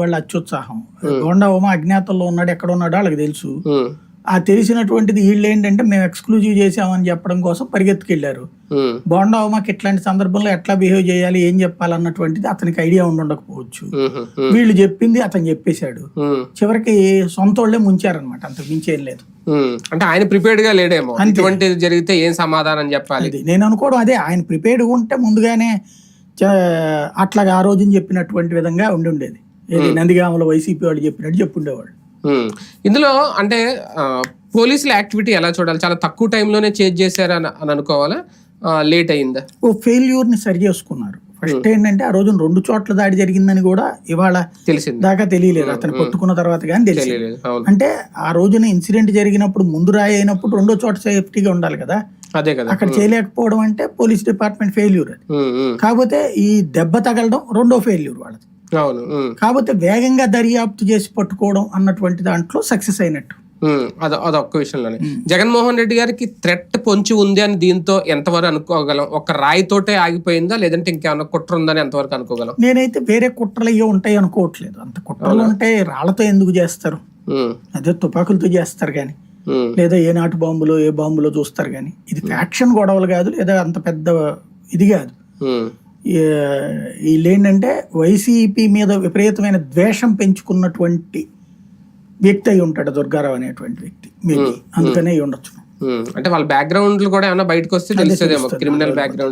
వాళ్ళ అత్యుత్సాహం. గోండా ఉమ అజ్ఞాతంలో ఉన్నాడు ఎక్కడ ఉన్నాడో వాళ్ళకి తెలుసు. ఆ తెలిసినటువంటిది వీళ్ళు ఏంటంటే మేము ఎక్స్క్లూజివ్ చేసామని చెప్పడం కోసం పరిగెత్తుకెళ్ళారు బోండా ఉమాకి ఇట్లాంటి సందర్భంలో ఎట్లా బిహేవ్ చేయాలి ఏం చెప్పాలన్నటువంటిది అతనికి ఐడియా ఉండి ఉండకపోవచ్చు వీళ్ళు చెప్పింది అతను చెప్పేశాడు. చివరికి సొంత వాళ్ళే ముంచారనమాట అంతకు మించేం లేదు. అంటే ఆయన ప్రిపేర్డ్గా లేడేమో. ఇటువంటిది జరిగితే ఏం సమాధానం చెప్పాలి? నేను అనుకోవడం అదే ఆయన ప్రిపేర్డ్ ఉంటే ముందుగానే అట్లాగా ఆ రోజున చెప్పినటువంటి విధంగా ఉండి ఉండేది. ఏది? నందిగామలో వైసీపీ వాళ్ళు చెప్పినట్టు చెప్పుండేవాళ్ళు. ఇందులో అంటే పోలీసుల యాక్టివిటీ ఎలా చూడాలి? చాలా తక్కువ టైంలోనే చేజ్ చేశారు అని అని అనుకోవాలా? లేట్ అయిందా? ఓ failure ని సరి చేసుకున్నారు. ఫస్ట్ ఏంటంటే ఆ రోజున రెండు చోట్ల దాడి జరిగిందని కూడా ఇవాళ తెలిసింది. దాకా తెలియలేదు. అతను కొట్టుకున్న తర్వాత కానీ తెలియలేదు అంటే ఆ రోజున ఇన్సిడెంట్ జరిగినప్పుడు ముందు రాయి అయినప్పుడు రెండో చోట సేఫ్టీగా ఉండాలి కదా? అదే కదా. అక్కడ చేయలేకపోవడం అంటే పోలీస్ డిపార్ట్మెంట్ ఫెయిల్యూర్ అది. కాకపోతే ఈ దెబ్బ తగలడం రెండో ఫెయిల్యూర్ వాళ్ళది. అవును. కాకపోతే వేగంగా దర్యాప్తు చేసి పట్టుకోవడం అన్నటువంటి దాంట్లో సక్సెస్ అయినట్టు. అదొక్క విషయంలోనే. జగన్మోహన్ రెడ్డి గారికి థ్రెట్ పొంచి ఉంది అని దీంతో ఎంతవరకు అనుకోగలం? ఒక రాయితోటే ఆగిపోయిందా? లేదంటే ఇంకేమైనా కుట్ర ఉందని ఎంతవరకు అనుకోగలం? నేనైతే వేరే కుట్రలు అయ్యో ఉంటాయి అనుకోవట్లేదు. అంత కుట్రలు ఉంటే రాళ్ళతో ఎందుకు చేస్తారు? అదే తుపాకులతో చేస్తారు కానీ లేదా ఏ నాటు బాంబులో ఏ బాంబులో చూస్తారు కానీ ఇది ఫ్యాక్షన్ గొడవలు కాదు లేదా అంత పెద్ద ఇది కాదు. ఉమ్, ఈ- వీళ్ళు ఏంటంటే వైసీపీ మీద విపరీతమైన ద్వేషం పెంచుకున్నటువంటి వ్యక్తి అయి ఉంటాడు దుర్గారావు అనేటువంటి వ్యక్తి. అందుకనే ఉండొచ్చు. అంటే వాళ్ళ బ్యాక్గ్రౌండ్లు కూడా ఏమైనా బయటకు వస్తే తెలుస్తుందేమో క్రిమినల్ బ్యాక్గ్రౌండ్